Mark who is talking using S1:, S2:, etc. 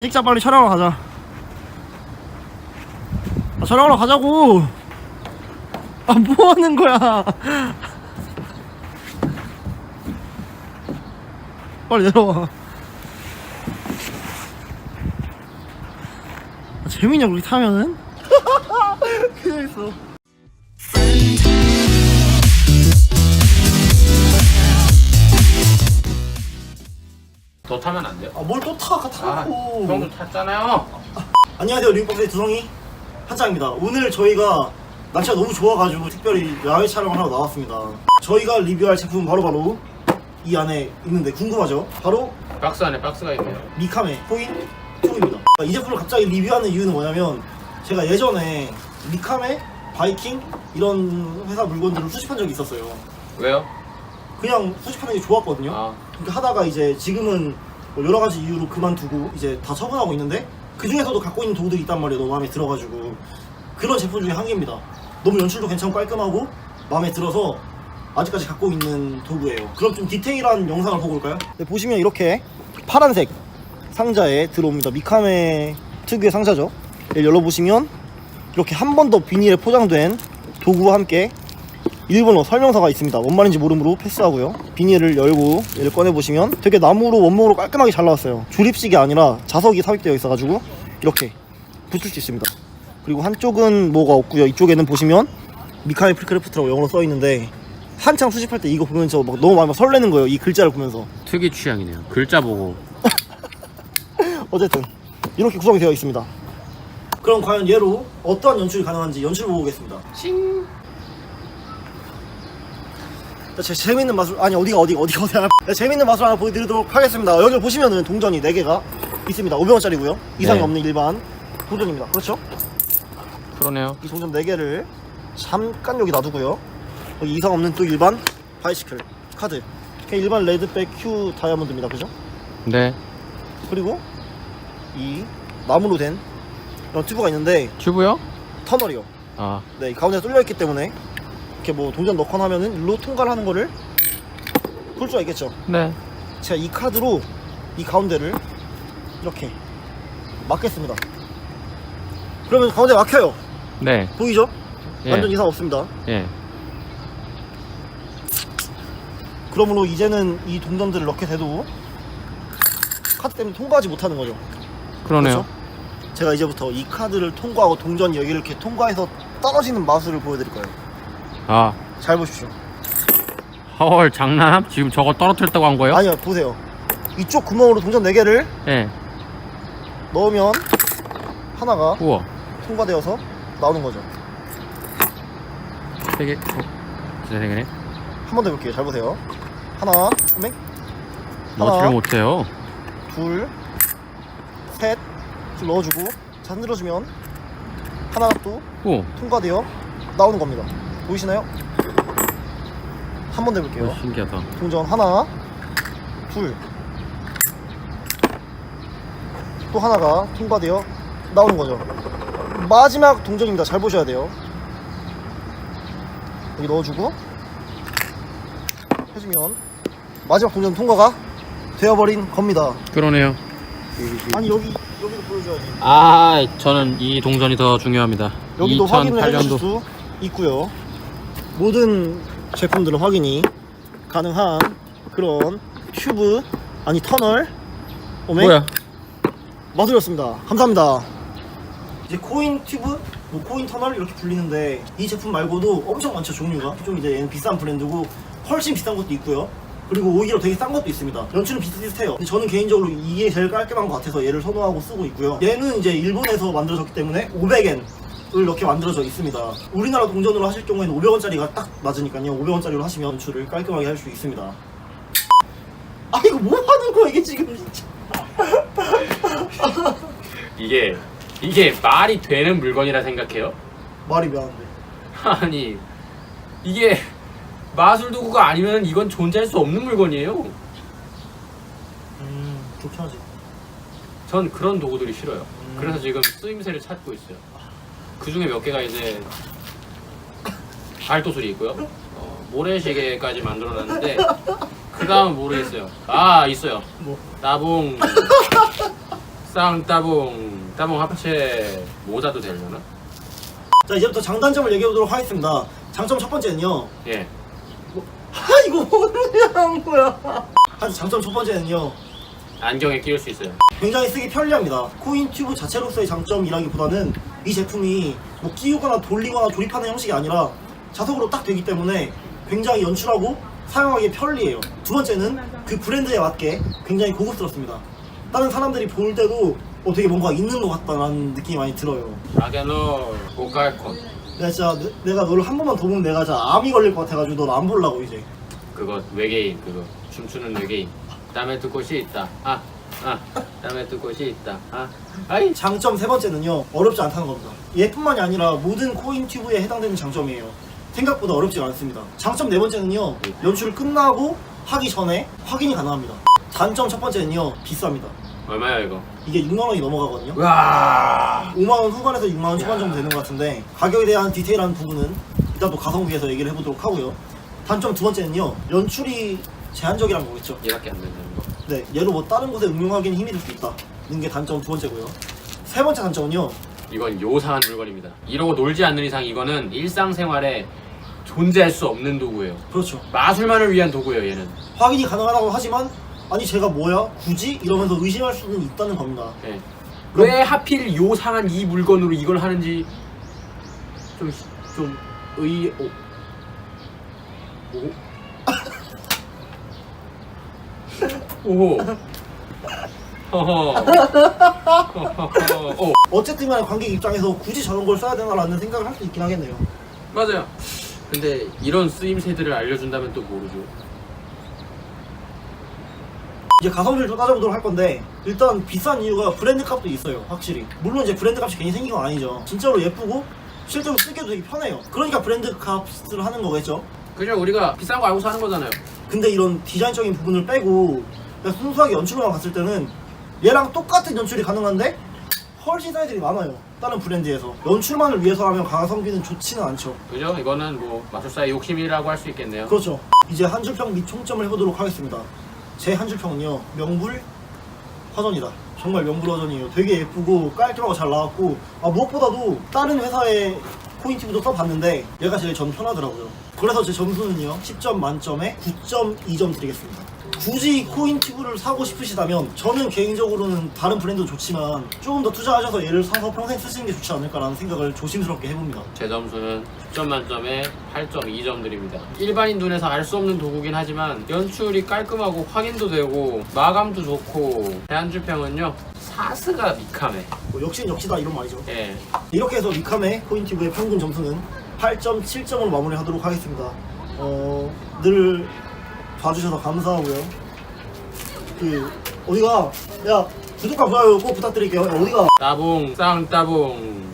S1: 찍자 빨리 촬영하러 가자. 아, 촬영하러 가자고. 아 뭐하는 거야? 빨리 내려와. 아, 재밌냐 우리 타면은? 그냥 있어
S2: 더 타면 안 돼요?
S1: 아 뭘 또 타? 아까
S2: 아,
S1: 타고
S2: 형도 탔잖아요.
S1: 안녕하세요 링법의 두성이 한짱입니다 오늘 저희가 날씨가 너무 좋아가지고 특별히 야외 촬영을 하러 나왔습니다 저희가 리뷰할 제품은 바로바로 이 안에 있는데 궁금하죠? 바로
S2: 박스 안에 박스가 있네요.
S1: 미카메 코인 튜브입니다 이 제품을 갑자기 리뷰하는 이유는 뭐냐면 제가 예전에 미카메, 바이킹 이런 회사 물건들을 수집한 적이 있었어요
S2: 왜요?
S1: 그냥 수집하는 게 좋았거든요
S2: 아,
S1: 그렇게 하다가 이제 지금은 뭐 여러 가지 이유로 그만두고 이제 다 처분하고 있는데 그 중에서도 갖고 있는 도구들이 있단 말이에요. 너무 마음에 들어가지고 그런 제품 중에 한 개입니다. 너무 연출도 괜찮고 깔끔하고 마음에 들어서 아직까지 갖고 있는 도구예요. 그럼 좀 디테일한 영상을 보고 올까요? 네, 보시면 이렇게 파란색 상자에 들어옵니다. 미카메 특유의 상자죠. 열어보시면 이렇게 한 번 더 비닐에 포장된 도구와 함께 일본어 설명서가 있습니다. 뭔 말인지 모르므로 패스하고요. 비닐을 열고 얘를 꺼내보시면 되게 나무로 원목으로 깔끔하게 잘 나왔어요. 조립식이 아니라 자석이 삽입되어 있어가지고 이렇게 붙일 수 있습니다. 그리고 한쪽은 뭐가 없고요. 이쪽에는 보시면 미카미 프리크래프트라고 영어로 써 있는데 한창 수집할 때 이거 보면서 막 너무 많이 설레는 거예요. 이 글자를 보면서.
S2: 특이 취향이네요. 글자 보고.
S1: 어쨌든 이렇게 구성이 되어 있습니다. 그럼 과연 얘로 어떠한 연출이 가능한지 연출 보고 오겠습니다.
S2: 칭.
S1: 제 재밌는 맛을 아니 어디가 어디가 어디가 어디가 네, 재밌는 맛을 하나 보여드리도록 하겠습니다. 여기 보시면은 동전이 4개가 있습니다. 500원짜리고요. 이상이
S2: 네.
S1: 없는 일반 동전입니다. 그렇죠?
S2: 그러네요.
S1: 이 동전 4개를 잠깐 여기 놔두고요. 여기 이상 없는 또 일반 바이시클 카드. 그냥 일반 레드백 큐 다이아몬드입니다. 그죠?
S2: 네.
S1: 그리고 이 나무로 된 이런 튜브가 있는데
S2: 튜브요?
S1: 터널이요.
S2: 아,
S1: 네, 이 가운데 뚫려 있기 때문에 이렇게 뭐 동전 넣거나 하면은 일로 통과를 하는 거를 볼 수가 있겠죠.
S2: 네.
S1: 제가 이 카드로 이 가운데를 이렇게 막겠습니다. 그러면 가운데 막혀요.
S2: 네.
S1: 보이죠?
S2: 예.
S1: 완전 이상 없습니다.
S2: 예.
S1: 그러므로 이제는 이 동전들을 넣게 돼도 카드 때문에 통과하지 못하는 거죠.
S2: 그러네요.
S1: 그렇죠? 제가 이제부터 이 카드를 통과하고 동전이 여기를 이렇게 통과해서 떨어지는 마술을 보여드릴 거예요.
S2: 아,
S1: 잘 보십시오.
S2: 헐, 장난? 지금 저거 떨어뜨렸다고 한 거예요?
S1: 아니요, 보세요. 이쪽 구멍으로 동전 4개를
S2: 예.
S1: 넣으면 하나가
S2: 우와.
S1: 통과되어서 나오는 거죠.
S2: 세 개. 어, 진짜 세 개네.
S1: 한 번 더 해볼게요. 잘 보세요. 하나, 맹,
S2: 넣지를
S1: 하나.
S2: 못해요.
S1: 둘, 셋, 좀 넣어주고 자 흔들어주면 하나가 또
S2: 오,
S1: 통과되어 나오는 겁니다. 보이시나요? 한 번 더 해볼게요.
S2: 어, 신기하다.
S1: 동전 하나, 둘, 또 하나가 통과되어 나오는 거죠. 마지막 동전입니다. 잘 보셔야 돼요. 여기 넣어주고 해주면 마지막 동전 통과가 되어버린 겁니다.
S2: 그러네요.
S1: 아니 여기 여기도 보여줘야지.
S2: 아, 저는 이 동전이 더 중요합니다.
S1: 여기도 확인을 해주실
S2: 2008년도.
S1: 수 있고요. 모든 제품들은 확인이 가능한 그런 튜브 아니 터널 오메
S2: 뭐야?
S1: 마술이었습니다. 감사합니다. 이제 코인 튜브, 뭐 코인 터널 이렇게 불리는데 이 제품 말고도 엄청 많죠 종류가. 좀 이제 얘는 비싼 브랜드고 훨씬 비싼 것도 있고요. 그리고 오히려 되게 싼 것도 있습니다. 연출은 비슷비슷해요. 근데 저는 개인적으로 이게 제일 깔끔한 것 같아서 얘를 선호하고 쓰고 있고요. 얘는 이제 일본에서 만들어졌기 때문에 500엔 을 이렇게 만들어져 있습니다. 우리나라 동전으로 하실 경우에는 500원짜리가 딱 맞으니까요. 500원짜리로 하시면 연출을 깔끔하게 할 수 있습니다. 아 이거 뭐 하는 거야 이게 지금 진짜.
S2: 이게 이게 말이 되는 물건이라 생각해요?
S1: 말이 미안한데.
S2: 아니 이게 마술 도구가 아니면 이건 존재할 수 없는 물건이에요.
S1: 음 좋긴 하지.
S2: 전 그런 도구들이 싫어요.
S1: 음.
S2: 그래서 지금 쓰임새를 찾고 있어요. 그 중에 몇 개가 이제 알토술이 있고요. 어, 모래시계까지 만들어놨는데 그 다음은 모르겠어요. 아 있어요.
S1: 뭐?
S2: 나봉 쌍따봉 따봉 합체 모자도 되려나?
S1: 자 이제부터 장단점을 얘기해 보도록 하겠습니다. 장점 첫 번째는요.
S2: 예.
S1: 아 이거 뭐냐 한 거야. 한 장점 첫 번째는요.
S2: 안경에 끼울 수 있어요.
S1: 굉장히 쓰기 편리합니다. 코인 튜브 자체로서의 장점이라기보다는 이 제품이 뭐 끼우거나 돌리거나 조립하는 형식이 아니라 자석으로 딱 되기 때문에 굉장히 연출하고 사용하기 편리해요. 두 번째는 그 브랜드에 맞게 굉장히 고급스럽습니다. 다른 사람들이 볼 때도 어, 되게 뭔가 있는 것 같다는 느낌이 많이 들어요.
S2: 라겐롤 고깔콘
S1: 내가 진짜 내, 가 너를 한 번만 더 보면 내가 진짜 암이 걸릴 것 같아가지고 널안 보려고 이제.
S2: 그거 외계인 그거 춤추는 외계인 땀에 두 곳이 있다 아 아, 땀에 두 곳이 있다. 아, 아이,
S1: 장점 세 번째는요 어렵지 않다는 겁니다. 얘뿐만이 아니라 모든 코인 튜브에 해당되는 장점이에요. 생각보다 어렵지가 않습니다. 장점 네 번째는요 연출 끝나고 하기 전에 확인이 가능합니다. 단점 첫 번째는요 비쌉니다.
S2: 얼마야 이거?
S1: 이게 6만원이 넘어가거든요.
S2: 와,
S1: 5만원 후반에서 6만원 초반 정도 되는 것 같은데 가격에 대한 디테일한 부분은 이따 또 가성비에서 얘기를 해보도록 하고요. 단점 두 번째는요 연출이 제한적이란 거겠죠
S2: 얘밖에 안 된다는 거.
S1: 네, 얘로 뭐 다른 곳에 응용하기는 힘이 들 수 있다는 게 단점 두 번째고요. 세 번째 단점은요.
S2: 이건 요상한 물건입니다. 이러고 놀지 않는 이상 이거는 일상생활에 존재할 수 없는 도구예요.
S1: 그렇죠.
S2: 마술만을 위한 도구예요, 얘는.
S1: 확인이 가능하다고 하지만 아니 제가 뭐야? 굳이? 이러면서 의심할 수는 있다는 겁니다.
S2: 예. 왜 하필 요상한 이 물건으로 이걸 하는지 좀, 좀 의, 오, 오, 오, 허허,
S1: 어쨌든 간에 관객 입장에서 굳이 저런 걸 써야 되나라는 생각을 할 수 있긴 하겠네요.
S2: 맞아요. 근데 이런 쓰임새들을 알려준다면 또 모르죠.
S1: 이제 가성비를 좀 따져보도록 할 건데 일단 비싼 이유가 브랜드 값도 있어요. 확실히. 물론 이제 브랜드 값이 괜히 생긴 건 아니죠. 진짜로 예쁘고 실제로 쓰기도 되게 편해요. 그러니까 브랜드 값을 하는 거겠죠.
S2: 그죠? 우리가 비싼 거 알고 사는 거잖아요.
S1: 근데 이런 디자인적인 부분을 빼고 그냥 순수하게 연출만 봤을 때는 얘랑 똑같은 연출이 가능한데 훨씬 사이즈들이 많아요. 다른 브랜드에서. 연출만을 위해서라면 가성비는 좋지는 않죠.
S2: 그죠? 이거는 뭐 마술사의 욕심이라고 할 수 있겠네요.
S1: 그렇죠. 이제 한 줄평 및 총점을 해보도록 하겠습니다. 제 한 줄평은요 명불 화전이다. 정말 명불 화전이에요. 되게 예쁘고 깔끔하고 잘 나왔고 아, 무엇보다도 다른 회사의 코인티브도 써봤는데 얘가 제일 전 편하더라고요. 그래서 제 점수는요 10점 만점에 9.2점 드리겠습니다 굳이 코인티브를 사고 싶으시다면 저는 개인적으로는 다른 브랜드도 좋지만 조금 더 투자하셔서 얘를 사서 평생 쓰시는 게 좋지 않을까라는 생각을 조심스럽게 해봅니다
S2: 제 점수는 10점 만점에 8.2점 드립니다. 일반인 눈에서 알 수 없는 도구긴 하지만 연출이 깔끔하고 확인도 되고 마감도 좋고 대한줄평은요 사스가 미카메.
S1: 뭐 역시는 역시다 이런 말이죠
S2: 예.
S1: 이렇게 해서 미카메 코인티브의 평균 점수는 8.7점으로 마무리하도록 하겠습니다. 어, 늘 봐주셔서 감사하고요. 그 어디가 야 구독과 좋아요 꼭 부탁드릴게요. 야, 어디가
S2: 따봉 쌍따봉